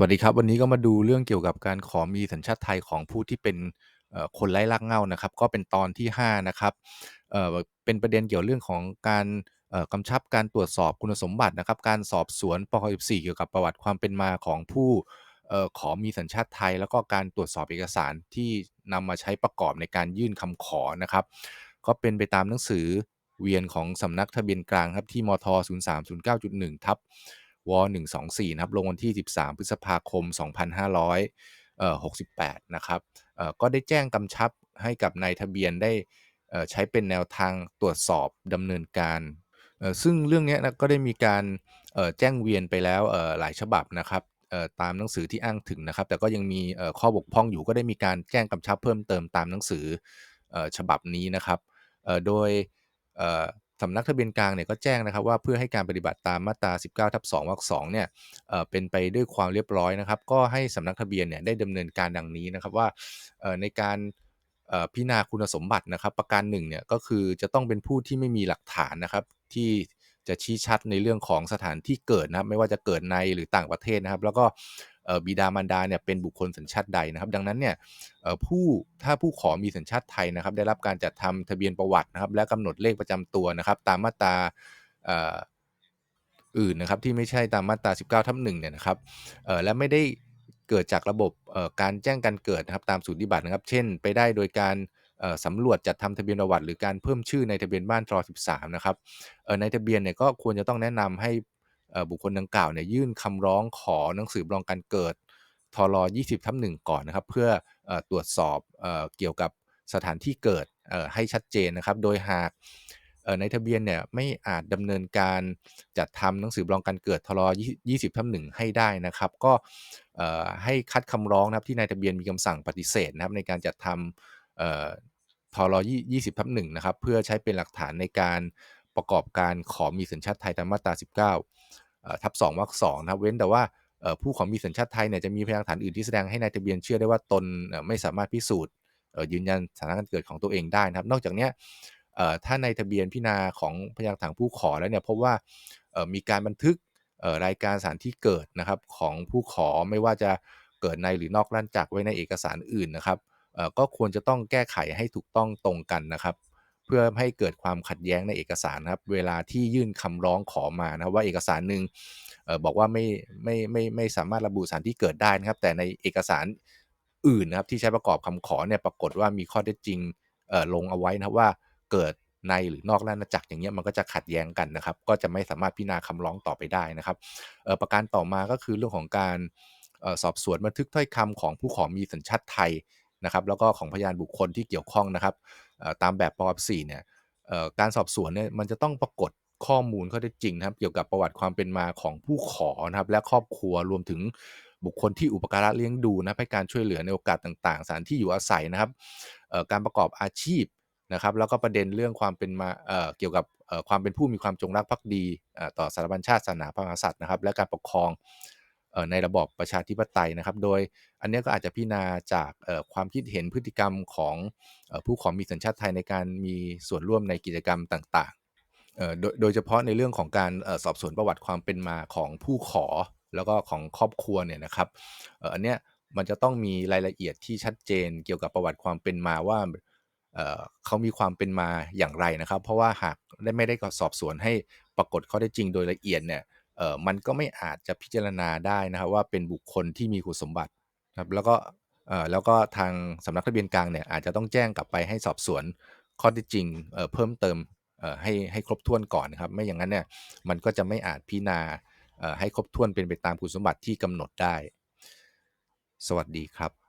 วัสดีครับ วันนี้ก็มาดูเรื่องเกี่ยวกับการขอมีสัญชาติไทยของผู้ที่เป็นเอ่อคนไร้รากเหง้านะครับ ก็เป็นตอนที่ 5 นะครับเอ่อเป็นประเด็นเกี่ยวเรื่องของการเอ่อกำชับการตรวจสอบคุณสมบัตินะครับ การสอบสวนปค14เกี่ยวกับประวัติความเป็นมาของผู้เอ่อขอมีสัญชาติไทย แล้วก็การตรวจสอบเอกสารที่นำมาใช้ประกอบในการยื่นคำขอนะครับ ก็เป็นไปตามหนังสือเวียนของสำนักทะเบียนกลางครับที่มท 0309.1ทับ วอ124นะครับลงวันที่ 13 พฤษภาคม 2568 นะครับก็ได้แจ้งกำชับให้กับนายทะเบียนได้ใช้เป็นแนวทางตรวจสอบดำเนินการซึ่งเรื่องนี้นะก็ได้มีการแจ้งเวียนไปแล้วหลายฉบับนะครับตามหนังสือที่อ้างถึงนะครับ แต่ก็ยังมีข้อบกพร่องอยู่ก็ได้มีการแจ้งกำชับเพิ่มเติมตามหนังสือฉบับนี้นะครับโดย สำนักทะเบียนกลางเนี่ยก็แจ้งนะครับว่าเพื่อให้การปฏิบัติตามมาตรา19ทับ2วรรค2เนี่ยเป็นไปด้วยความเรียบร้อยนะครับ ก็ให้สำนักทะเบียนเนี่ยได้ดำเนินการดังนี้นะครับว่าในการพิจารณาคุณสมบัตินะครับ ประการหนึ่งเนี่ยก็คือจะต้องเป็นผู้ที่ไม่มีหลักฐานนะครับที่จะชี้ชัดในเรื่องของสถานที่เกิดนะครับไม่ว่าจะเกิดในหรือต่างประเทศนะครับ แล้วก็ บิดามารดาเนี่ยเป็นบุคคลสัญชาติใดนะครับ ดังนั้นเนี่ยผู้ถ้าผู้ขอมีสัญชาติไทยนะครับ ได้รับการจัดทำทะเบียนประวัตินะครับ และกำหนดเลขประจำตัวนะครับ ตามมาตราอื่นนะครับที่ไม่ใช่ตามมาตรา 19ทับ1เนี่ยนะครับและไม่ได้เกิดจากระบบการแจ้งการเกิดนะครับตามสูตรนิบัตินะครับ เช่น ไปได้โดยการสำรวจจัดทำทะเบียนประวัติ หรือการเพิ่มชื่อในทะเบียนบ้านตร13 นะครับในทะเบียนเนี่ยก็ควรจะต้องแนะนำให้ บุคคลดังกล่าวเนี่ยยื่นคำร้องขอหนังสือรองการเกิดทร20ทับ1ก่อนนะครับ เพื่อตรวจสอบเกี่ยวกับสถานที่เกิดให้ชัดเจนนะครับ โดยหากในทะเบียนเนี่ยไม่อาจดำเนินการจัดทำหนังสือรองการเกิดทร20ทับ1ให้ได้นะครับ ก็ให้คัดคำร้องนะครับที่นายทะเบียนมีคำสั่งปฏิเสธนะครับ ในการจัดทำทร20ทับ1นะครับ เพื่อใช้เป็นหลักฐานในการประกอบการขอมีสัญชาติไทยตามมาตรา 19 ทับ2วรรค2นะครับเว้นแต่ว่าผู้ขอมีสัญชาติไทยเนี่ยจะมีพยานฐานอื่นที่แสดงให้นายทะเบียนเชื่อได้ว่าตนไม่สามารถพิสูจน์ยืนยันสถานะการเกิดของตัวเองได้นะครับ นอกจากนี้ถ้าในทะเบียนพินาของพยานหลักฐานผู้ขอแล้วเนี่ยพบว่ามีการบันทึกรายการสถานที่เกิดนะครับของผู้ขอไม่ว่าจะเกิดในหรือนอกราชจักรไว้ในเอกสารอื่นนะครับก็ควรจะต้องแก้ไขให้ถูกต้องตรงกันนะครับ พื่อให้เกิดความขัดแย้งในเอกสารครับเวลาที่ยื่นคำร้องขอมานะว่าเอกสารหนึ่งบอกว่าไม่ไม่ไม่ไม่สามารถระบุสถานที่เกิดได้นะครับ แต่ในเอกสารอื่นนะครับที่ใช้ประกอบคำขอเนี่ยปรากฏว่ามีข้อเท็จจริงลงเอาไว้นะว่าเกิดในหรือนอกราชจักรอย่างเงี้ยมันก็จะขัดแย้งกันนะครับ ก็จะไม่สามารถพิจารณาคำร้องต่อไปได้นะครับประการต่อมาก็คือเรื่องของการสอบสวนบันทึกถ้อยคำของผู้ขอมีสัญชาติไทย นะครับแล้วก็ของพยานบุคคลที่เกี่ยวข้องนะครับตามแบบปป4เนี่ยการสอบสวนเนี่ยมันจะต้องปรากฏข้อมูลข้อเท็จจริงนะครับ เกี่ยวกับประวัติความเป็นมาของผู้ขอนะครับ และครอบครัวรวมถึงบุคคลที่อุปการะเลี้ยงดูนะให้การช่วยเหลือในโอกาสต่างๆสถานที่อยู่อาศัยนะครับการประกอบอาชีพนะครับ แล้วก็ประเด็นเรื่องความเป็นมาเเกี่ยวกับความเป็นผู้มีความจงรักภักดีต่อสถาบันชาติศาสนาพระมหากษัตริย์นะครับ และการปกครอง ในระบอบประชาธิปไตยนะครับ โดยอันนี้ก็อาจจะพิจารณาจากความคิดเห็นพฤติกรรมของผู้ขอมีสัญชาติไทยในการมีส่วนร่วมในกิจกรรมต่างๆ โดยเฉพาะในเรื่องของการสอบสวนประวัติความเป็นมาของผู้ขอแล้วก็ของครอบครัวเนี่ยนะครับอันเนี้ยมันจะต้องมีรายละเอียดที่ชัดเจนเกี่ยวกับประวัติความเป็นมาว่าเขามีความเป็นมาอย่างไรนะครับ เพราะว่าหากได้ไม่ได้สอบสวนให้ปรากฏข้อได้จริงโดยละเอียดเนี่ย เออมันก็ไม่อาจจะพิจารณาได้นะครับว่าเป็นบุคคลที่มีคุณสมบัติครับแล้วก็เออแล้วก็ทางสำนักทะเบียนกลางเนี่ยอาจจะต้องแจ้งกลับไปให้สอบสวนข้อที่จริงเออเพิ่มเติมเออให้ให้ครบถ้วนก่อนนะครับไม่อย่างนั้นเนี่ยมันก็จะไม่อาจพิจารณาให้ครบถ้วนเป็นไปตามคุณสมบัติที่กำหนดได้ สวัสดีครับ